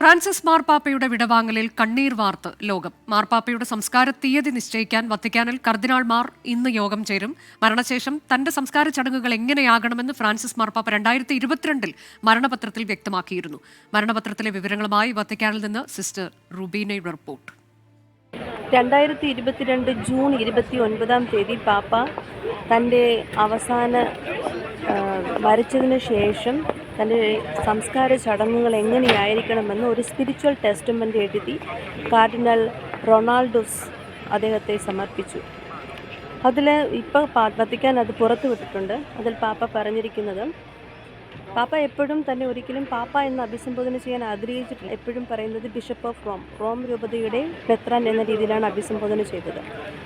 Francis മാർപ്പാപ്പയുടെ വിടവാങ്ങലിൽ കണ്ണീർ വാർത്ത് ലോകം. മാർപ്പാപ്പയുടെ സംസ്കാര തീയതി നിശ്ചയിക്കാൻ വത്തിക്കാനിൽ കർദിനാൾമാർ ഇന്ന് യോഗം ചേരും. മരണശേഷം തന്റെ സംസ്കാര ചടങ്ങുകൾ എങ്ങനെയാകണമെന്ന് ഫ്രാൻസിസ് മാർപ്പാപ്പ രണ്ടായിരത്തി ഇരുപത്തിരണ്ടിൽ മരണപത്രത്തിൽ വ്യക്തമാക്കിയിരുന്നു. മരണപത്രത്തിലെ വിവരങ്ങളുമായി വത്തിക്കാനിൽ നിന്ന് സിസ്റ്റർ റുബീനയുടെ റിപ്പോർട്ട്. രണ്ടായിരത്തി ഇരുപത്തിരണ്ട് ജൂൺ ഇരുപത്തി ഒൻപതാം തീയതി പാപ്പ തന്റെ അവസാന മരിച്ചതിന് ശേഷം തന്റെ സംസ്കാര ചടങ്ങുകൾ എങ്ങനെയായിരിക്കണമെന്ന് ഒരു സ്പിരിച്വൽ ടെസ്റ്റ്മെന്റ് എഴുതി കാർഡിനൽ റൊണാൾഡോസ് അദ്ദേഹത്തെ സമർപ്പിച്ചു. അതിൽ ഇപ്പോൾ വത്തിക്കാൻ അത് പുറത്തു വിട്ടിട്ടുണ്ട്. അതിൽ പാപ്പ പറഞ്ഞിരിക്കുന്നത് പാപ്പ എപ്പോഴും തന്നെ ഒരിക്കലും പാപ്പ എന്ന് അഭിസംബോധന ചെയ്യാൻ ആഗ്രഹിച്ചിട്ടില്ല. എപ്പോഴും പറയുന്നത് ബിഷപ്പ് ഓഫ് റോം റോം രൂപതയുടെ മെത്രാൻ എന്ന രീതിയിലാണ് അഭിസംബോധന ചെയ്തത്.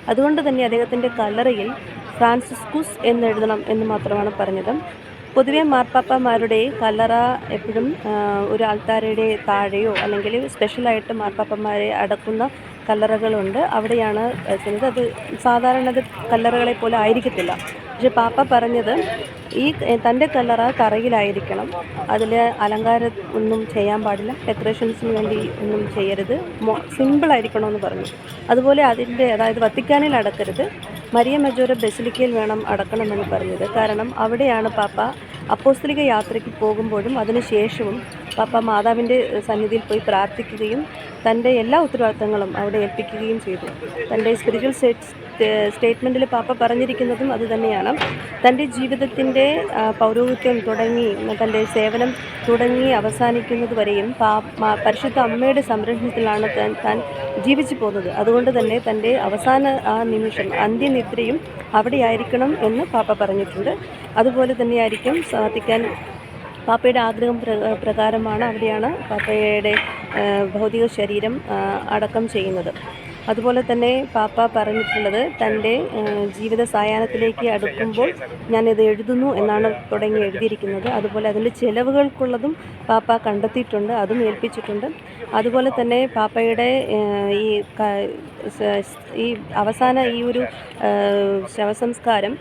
അതുകൊണ്ട് തന്നെ അദ്ദേഹത്തിന്റെ കല്ലറയിൽ ഫ്രാൻസിസ്കുസ് എന്ന് എഴുതണം എന്ന് മാത്രമാണ് പറഞ്ഞത്. പൊതുവെ മാർപ്പാപ്പമാരുടെ കല്ലറ എപ്പോഴും ഒരു ആൾത്താരയുടെ താഴെയോ അല്ലെങ്കിൽ സ്പെഷ്യലായിട്ട് മാർപ്പാപ്പന്മാരെ അടക്കുന്ന കല്ലറകളുണ്ട്. അവിടെയാണ് ചെയ്യുന്നത്. അത് സാധാരണ അത് കല്ലറകളെ പോലെ ആയിരിക്കത്തില്ല. പക്ഷെ പാപ്പ പറഞ്ഞത് ഈ തന്റെ കല്ലറ തറയിലായിരിക്കണം. അതിൽ അലങ്കാരം ഒന്നും ചെയ്യാൻ പാടില്ല. ഡെക്കറേഷൻസിന് വേണ്ടി ഒന്നും ചെയ്യരുത്. സിമ്പിളായിരിക്കണമെന്ന് പറഞ്ഞു. അതുപോലെ അതിന്റെ അതായത് വത്തിക്കാനിൽ അടക്കരുത്. മരിയ മജോര ബെസിലിക്കയിൽ വേണം അടക്കണമെന്ന് പറഞ്ഞത്. കാരണം അവിടെയാണ് പാപ്പ അപ്പോസ്തലിക യാത്രയ്ക്ക് പോകുമ്പോഴും അതിനുശേഷവും പാപ്പ മാതാവിന്റെ സന്നിധിയിൽ പോയി പ്രാർത്ഥിക്കുകയും തന്റെ എല്ലാ ഉത്തരവാദിത്തങ്ങളും അവിടെ ഏൽപ്പിക്കുകയും ചെയ്തു. തന്റെ സ്പിരിച്വൽ സ്റ്റേറ്റ്മെന്റിൽ പാപ്പ പറഞ്ഞിരിക്കുന്നതും അതുതന്നെയാണ് തന്റെ ജീവിതത്തിന്റെ പൗരോഹിത്യം തുടങ്ങി തന്റെ സേവനം തുടങ്ങി അവസാനിക്കുന്നത് വരെയും പരിശുദ്ധ അമ്മയുടെ സംരക്ഷണത്തിലാണ് താൻ താൻ ജീവിച്ചു പോകുന്നത്. അതുകൊണ്ട് തന്നെ തന്റെ അവസാന ആ നിമിഷം അന്ത്യനിദ്രയും അവിടെയായിരിക്കണം എന്ന് പാപ്പ പറഞ്ഞിട്ടുണ്ട്. അതുപോലെ തന്നെയായിരിക്കും സാധിക്കാൻ പാപ്പയുടെ ആഗ്രഹം പ്ര- പ്രകാരമാണ് അവിടെയാണ് പാപ്പയുടെ ഭൗതിക ശരീരം അടക്കം ചെയ്യുന്നത്. അതുപോലെ തന്നെ പാപ്പ പറഞ്ഞിട്ടുള്ളത് തന്റെ ജീവിത സായാഹ്നത്തിലേക്ക് അടുക്കുമ്പോൾ ഞാനിത് എഴുതുന്നു എന്നാണ് തുടങ്ങി എഴുതിയിരിക്കുന്നത്. അതുപോലെ അതിന്റെ ചിലവുകൾക്കുള്ളതും പാപ്പ കണ്ടെത്തിയിട്ടുണ്ട് അതും ഏൽപ്പിച്ചിട്ടുണ്ട്. അതുപോലെ തന്നെ പാപ്പയുടെ ഈ ഈ അവസാന ഈ ഒരു ശവസംസ്കാരം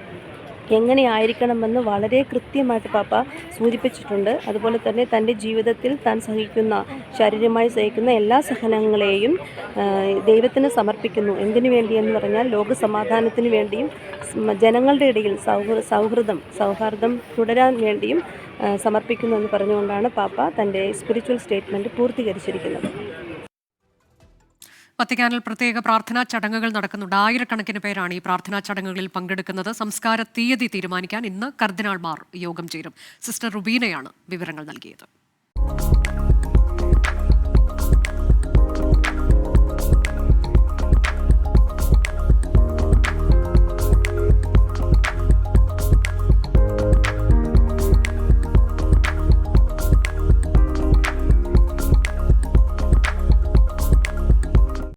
എങ്ങനെയായിരിക്കണമെന്ന് വളരെ കൃത്യമായിട്ട് പാപ്പ സൂചിപ്പിച്ചിട്ടുണ്ട്. അതുപോലെ തന്നെ തന്റെ ജീവിതത്തിൽ താൻ സഹിക്കുന്ന ശാരീരികമായി സഹിക്കുന്ന എല്ലാ സഹനങ്ങളെയും ദൈവത്തിന് സമർപ്പിക്കുന്നു. എന്തിനു വേണ്ടി എന്ന് പറഞ്ഞാൽ ലോക സമാധാനത്തിന് വേണ്ടിയും ജനങ്ങളുടെ ഇടയിൽ സൗഹൃ സൗഹൃദം സൗഹാർദ്ദം തുടരാൻ വേണ്ടിയും സമർപ്പിക്കുന്നു എന്ന് പറഞ്ഞുകൊണ്ടാണ് പാപ്പ തന്റെ സ്പിരിച്വൽ സ്റ്റേറ്റ്മെന്റ് പൂർത്തീകരിച്ചിരിക്കുന്നത്. വത്തിക്കാനിൽ പ്രത്യേക പ്രാർത്ഥനാ ചടങ്ങുകൾ നടക്കുന്നുണ്ട്. ആയിരക്കണക്കിന് പേരാണ് ഈ പ്രാർത്ഥനാ ചടങ്ങുകളിൽ പങ്കെടുക്കുന്നത്. സംസ്കാര തീയതി തീരുമാനിക്കാൻ ഇന്ന് കർദിനാൾമാർ യോഗം ചേരും. സിസ്റ്റർ റുബീനയാണ് വിവരങ്ങൾ നൽകിയത്.